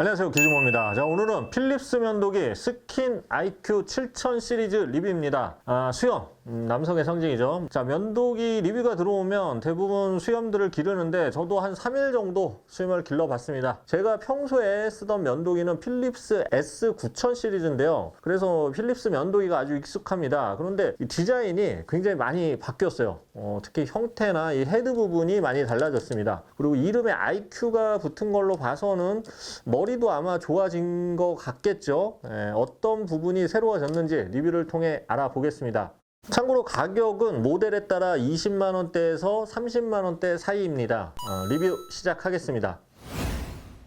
안녕하세요. 기주모입니다. 자 오늘은 필립스 면도기 스킨 IQ 7000 시리즈 리뷰입니다. 아, 수염 음, 남성의 상징이죠. 자 면도기 리뷰가 들어오면 대부분 수염들을 기르는데 저도 한 3일 정도 수염을 길러봤습니다. 제가 평소에 쓰던 면도기는 필립스 S9000 시리즈인데요. 그래서 필립스 면도기가 아주 익숙합니다. 그런데 이 디자인이 굉장히 많이 바뀌었어요. 어, 특히 형태나 이 헤드 부분이 많이 달라졌습니다. 그리고 이름에 IQ가 붙은 걸로 봐서는 머리도 아마 좋아진 것 같겠죠. 예, 어떤 부분이 새로워졌는지 리뷰를 통해 알아보겠습니다. 참고로 가격은 모델에 따라 20만 원대에서 30만 원대 사이입니다. 어, 리뷰 시작하겠습니다.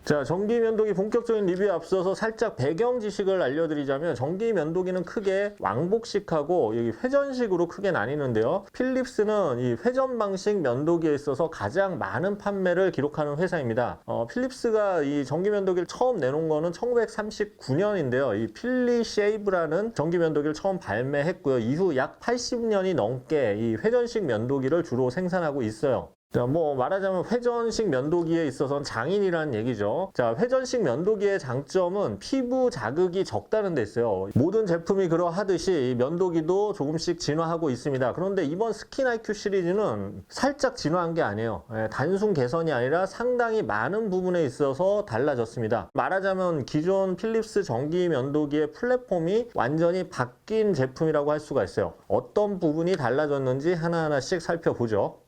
자, 전기 면도기 본격적인 리뷰에 앞서서 살짝 배경 지식을 알려드리자면 전기 면도기는 크게 왕복식하고 여기 회전식으로 크게 나뉘는데요. 필립스는 이 회전 방식 면도기에 있어서 가장 많은 판매를 기록하는 회사입니다. 어, 필립스가 이 전기 면도기를 처음 내놓은 거는 1939년인데요. 이 필리 쉐이브라는 전기 면도기를 처음 발매했고요. 이후 약 80년이 넘게 이 회전식 면도기를 주로 생산하고 있어요. 자, 뭐 말하자면 회전식 면도기에 있어서는 장인이라는 얘기죠. 자, 회전식 면도기의 장점은 피부 자극이 적다는 데 있어요. 모든 제품이 그러하듯이 이 면도기도 조금씩 진화하고 있습니다. 그런데 이번 스킨 IQ 시리즈는 살짝 진화한 게 아니에요. 예, 단순 개선이 아니라 상당히 많은 부분에 있어서 달라졌습니다. 말하자면 기존 필립스 전기 면도기의 플랫폼이 완전히 바뀐 제품이라고 할 수가 있어요. 어떤 부분이 달라졌는지 하나하나씩 살펴보죠.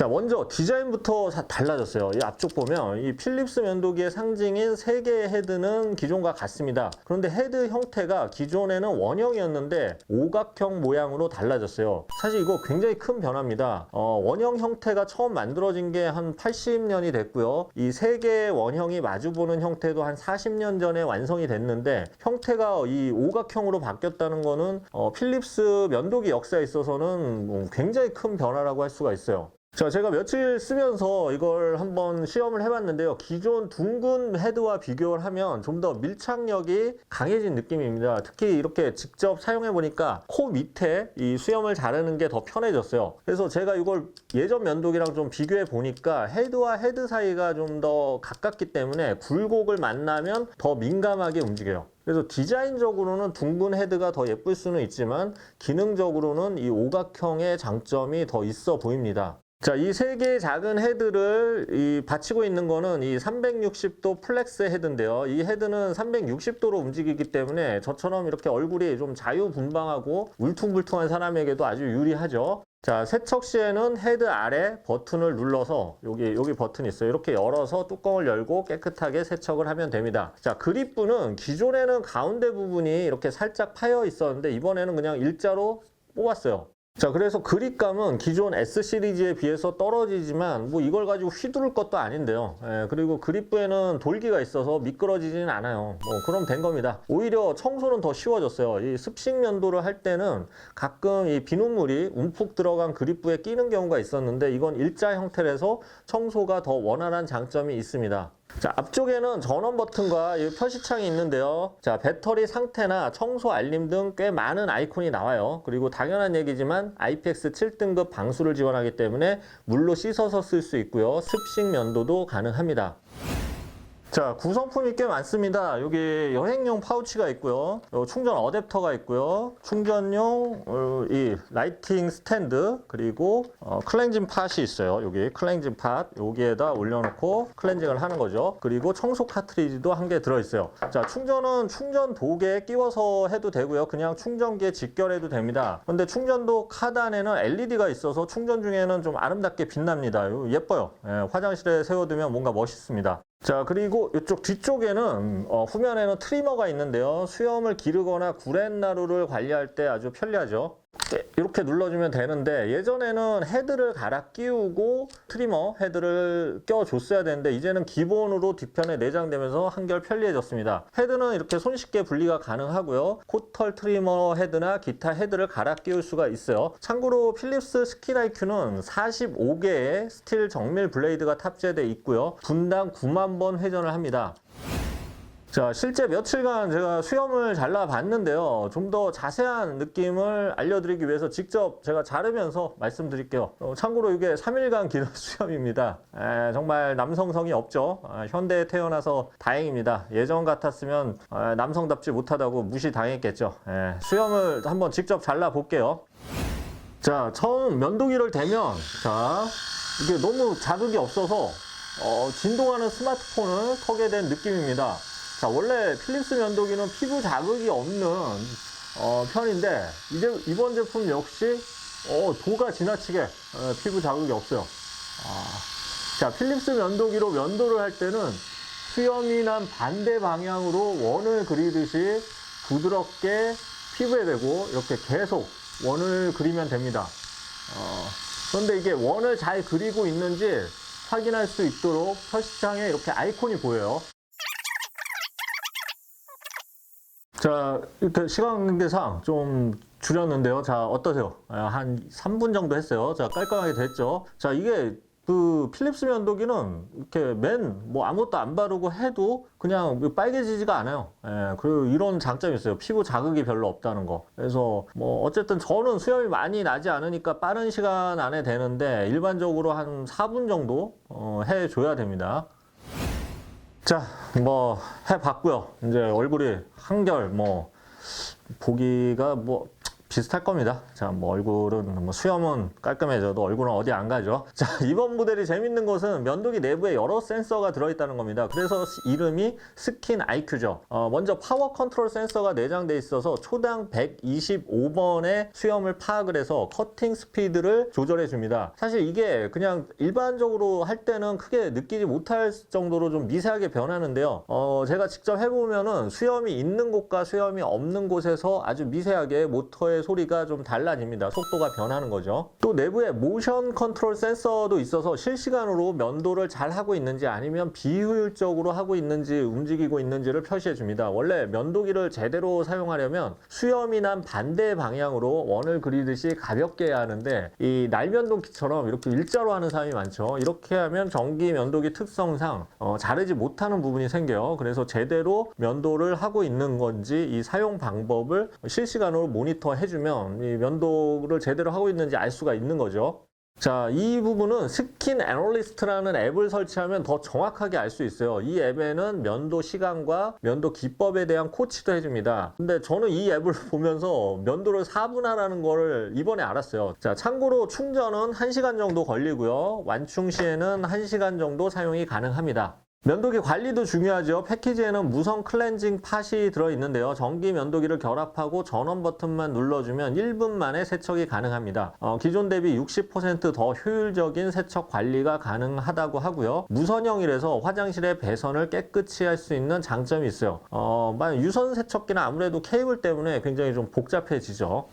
자, 먼저 디자인부터 다 달라졌어요. 이 앞쪽 보면 이 필립스 면도기의 상징인 세 개의 헤드는 기존과 같습니다. 그런데 헤드 형태가 기존에는 원형이었는데 오각형 모양으로 달라졌어요. 사실 이거 굉장히 큰 변화입니다. 어, 원형 형태가 처음 만들어진 게 한 80년이 됐고요. 이 세 개의 원형이 마주보는 형태도 한 40년 전에 완성이 됐는데 형태가 이 오각형으로 바뀌었다는 거는 어, 필립스 면도기 역사에 있어서는 뭐 굉장히 큰 변화라고 할 수가 있어요. 자, 제가 며칠 쓰면서 이걸 한번 시험을 해봤는데요. 기존 둥근 헤드와 비교를 하면 좀 더 밀착력이 강해진 느낌입니다. 특히 이렇게 직접 사용해보니까 코 밑에 이 수염을 자르는 게 더 편해졌어요. 그래서 제가 이걸 예전 면도기랑 좀 비교해 보니까 헤드와 헤드 사이가 좀 더 가깝기 때문에 굴곡을 만나면 더 민감하게 움직여요. 그래서 디자인적으로는 둥근 헤드가 더 예쁠 수는 있지만 기능적으로는 이 오각형의 장점이 더 있어 보입니다. 자, 이 세 개의 작은 헤드를 이 받치고 있는 거는 이 360도 플렉스 헤드인데요. 이 헤드는 360도로 움직이기 때문에 저처럼 이렇게 얼굴이 좀 자유분방하고 울퉁불퉁한 사람에게도 아주 유리하죠. 자, 세척 시에는 헤드 아래 버튼을 눌러서 여기 여기 버튼이 있어요. 이렇게 열어서 뚜껑을 열고 깨끗하게 세척을 하면 됩니다. 자, 그립부는 기존에는 가운데 부분이 이렇게 살짝 파여 있었는데 이번에는 그냥 일자로 뽑았어요. 자, 그래서 그립감은 기존 S 시리즈에 비해서 떨어지지만 뭐 이걸 가지고 휘두를 것도 아닌데요. 예, 그리고 그립부에는 돌기가 있어서 미끄러지진 않아요. 뭐 그럼 된 겁니다. 오히려 청소는 더 쉬워졌어요. 이 습식 면도를 할 때는 가끔 이 비눗물이 움푹 들어간 그립부에 끼는 경우가 있었는데 이건 일자 형태라서 청소가 더 원활한 장점이 있습니다. 자, 앞쪽에는 전원 버튼과 이 표시창이 있는데요. 자, 배터리 상태나 청소 알림 등 꽤 많은 아이콘이 나와요. 그리고 당연한 얘기지만 IPX 7등급 방수를 지원하기 때문에 물로 씻어서 쓸 수 있고요. 습식 면도도 가능합니다. 자, 구성품이 꽤 많습니다. 여기 여행용 파우치가 있고요. 요 충전 어댑터가 있고요. 충전용 어, 이 라이팅 스탠드 그리고 어, 클렌징 팟이 있어요. 여기 클렌징 팟 여기에다 올려놓고 클렌징을 하는 거죠. 그리고 청소 카트리지도 한 개 들어있어요. 자, 충전은 충전 도구에 끼워서 해도 되고요. 그냥 충전기에 직결해도 됩니다. 근데 충전도 카단에는 LED가 있어서 충전 중에는 좀 아름답게 빛납니다. 예뻐요. 예, 화장실에 세워두면 뭔가 멋있습니다. 자 그리고 이쪽 뒤쪽에는 어, 후면에는 트리머가 있는데요. 수염을 기르거나 구렛나루를 관리할 때 아주 편리하죠 이렇게 눌러주면 되는데 예전에는 헤드를 갈아 끼우고 트리머 헤드를 껴줬어야 되는데 이제는 기본으로 뒤편에 내장되면서 한결 편리해졌습니다. 헤드는 이렇게 손쉽게 분리가 가능하고요. 코털 트리머 헤드나 기타 헤드를 갈아 끼울 수가 있어요. 참고로 필립스 스킨 IQ는 45개의 스틸 정밀 블레이드가 탑재되어 있고요. 분당 9만 번 회전을 합니다 자, 실제 며칠간 제가 수염을 잘라봤는데요. 좀 더 자세한 느낌을 알려드리기 위해서 직접 제가 자르면서 말씀드릴게요. 어, 참고로 이게 3일간 기른 수염입니다. 에, 정말 남성성이 없죠. 아, 현대에 태어나서 다행입니다. 예전 같았으면 아, 남성답지 못하다고 무시당했겠죠. 에, 수염을 한번 직접 잘라볼게요. 자, 처음 면도기를 대면, 자, 이게 너무 자극이 없어서, 어, 진동하는 스마트폰을 터게 된 느낌입니다. 자, 원래 필립스 면도기는 피부 자극이 없는, 어, 편인데, 이제, 이번 제품 역시, 어, 도가 지나치게, 어, 피부 자극이 없어요. 아, 자, 필립스 면도기로 면도를 할 때는 수염이 난 반대 방향으로 원을 그리듯이 부드럽게 피부에 대고 이렇게 계속 원을 그리면 됩니다. 어, 그런데 이게 원을 잘 그리고 있는지 확인할 수 있도록 표시창에 이렇게 아이콘이 보여요. 자, 이렇게 시간 관계상 좀 줄였는데요. 자, 어떠세요? 아, 한 3분 정도 했어요. 자, 깔끔하게 됐죠? 자, 이게 그 필립스 면도기는 이렇게 맨 뭐 아무것도 안 바르고 해도 그냥 빨개지지가 않아요. 예, 그리고 이런 장점이 있어요. 피부 자극이 별로 없다는 거. 그래서 뭐 어쨌든 저는 수염이 많이 나지 않으니까 빠른 시간 안에 되는데 일반적으로 한 4분 정도 어, 해줘야 됩니다. 자, 뭐 해봤고요. 이제 얼굴이 한결 뭐 보기가 뭐 비슷할 겁니다. 자, 뭐 얼굴은 뭐 수염은 깔끔해져도 얼굴은 어디 안 가죠. 자, 이번 모델이 재밌는 것은 면도기 내부에 여러 센서가 들어있다는 겁니다. 그래서 이름이 스킨 IQ죠. 어, 먼저 파워 컨트롤 센서가 내장돼 있어서 초당 125번의 수염을 파악을 해서 커팅 스피드를 조절해 줍니다. 사실 이게 그냥 일반적으로 할 때는 크게 느끼지 못할 정도로 좀 미세하게 변하는데요. 어, 제가 직접 해보면은 수염이 있는 곳과 수염이 없는 곳에서 아주 미세하게 모터 의 소리가 좀 달라집니다. 속도가 변하는 거죠. 또 내부에 모션 컨트롤 센서도 있어서 실시간으로 면도를 잘 하고 있는지 아니면 비효율적으로 하고 있는지 움직이고 있는지를 표시해 줍니다. 원래 면도기를 제대로 사용하려면 수염이 난 반대 방향으로 원을 그리듯이 가볍게 해야 하는데 이 날면도기처럼 이렇게 일자로 하는 사람이 많죠. 이렇게 하면 전기 면도기 특성상 어, 자르지 못하는 부분이 생겨요. 그래서 제대로 면도를 하고 있는 건지 이 사용 방법을 실시간으로 모니터 해 주면 이 면도를 제대로 하고 있는지 알 수가 있는 거죠. 자, 이 부분은 스킨 애널리스트라는 앱을 설치하면 더 정확하게 알 수 있어요. 이 앱에는 면도 시간과 면도 기법에 대한 코치도 해줍니다. 근데 저는 이 앱을 보면서 면도를 4분 하라는 거를 이번에 알았어요. 자, 참고로 충전은 1시간 정도 걸리고요. 완충 시에는 1시간 정도 사용이 가능합니다. 면도기 관리도 중요하죠. 패키지에는 무선 클렌징 팟이 들어있는데요. 전기 면도기를 결합하고 전원 버튼만 눌러주면 1분 만에 세척이 가능합니다. 어, 기존 대비 60%더 효율적인 세척 관리가 가능하다고 하고요. 무선형이라서 화장실의 배선을 깨끗이 할 수 있는 장점이 있어요. 어, 만약 유선 세척기는 아무래도 케이블 때문에 굉장히 좀 복잡해지죠.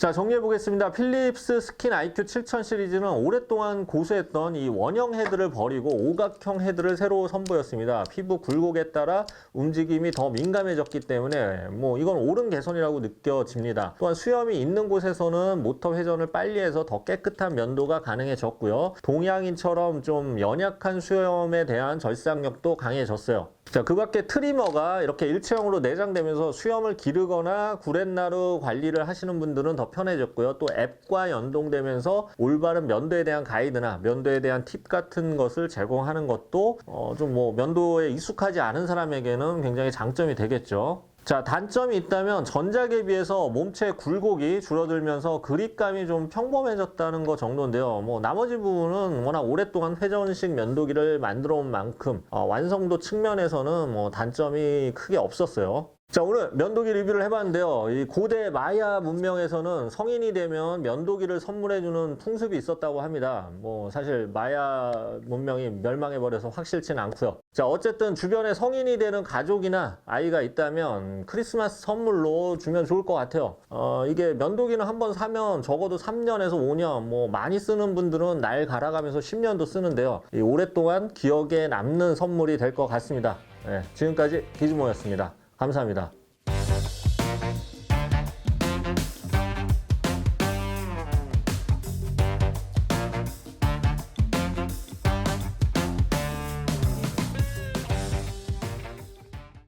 자, 정리해 보겠습니다. 필립스 스킨 IQ 7000 시리즈는 오랫동안 고수했던 이 원형 헤드를 버리고 오각형 헤드를 새로 선보였습니다. 피부 굴곡에 따라 움직임이 더 민감해졌기 때문에 뭐 이건 옳은 개선이라고 느껴집니다. 또한 수염이 있는 곳에서는 모터 회전을 빨리 해서 더 깨끗한 면도가 가능해졌고요. 동양인처럼 좀 연약한 수염에 대한 절삭력도 강해졌어요. 자, 그 밖에 트리머가 이렇게 일체형으로 내장되면서 수염을 기르거나 구렛나루 관리를 하시는 분들은 더 편해졌고요. 또 앱과 연동되면서 올바른 면도에 대한 가이드나 면도에 대한 팁 같은 것을 제공하는 것도 어, 좀 뭐 면도에 익숙하지 않은 사람에게는 굉장히 장점이 되겠죠. 자, 단점이 있다면 전작에 비해서 몸체 굴곡이 줄어들면서 그립감이 좀 평범해졌다는 거 정도인데요. 뭐 나머지 부분은 워낙 오랫동안 회전식 면도기를 만들어 온 만큼 어, 완성도 측면에서는 뭐 단점이 크게 없었어요. 자, 오늘 면도기 리뷰를 해봤는데요. 이 고대 마야 문명에서는 성인이 되면 면도기를 선물해주는 풍습이 있었다고 합니다. 뭐, 사실 마야 문명이 멸망해버려서 확실치는 않고요. 자, 어쨌든 주변에 성인이 되는 가족이나 아이가 있다면 크리스마스 선물로 주면 좋을 것 같아요. 어, 이게 면도기는 한번 사면 적어도 3년에서 5년, 뭐, 많이 쓰는 분들은 날 갈아가면서 10년도 쓰는데요. 이 오랫동안 기억에 남는 선물이 될 것 같습니다. 네, 지금까지 기즈모였습니다. 감사합니다.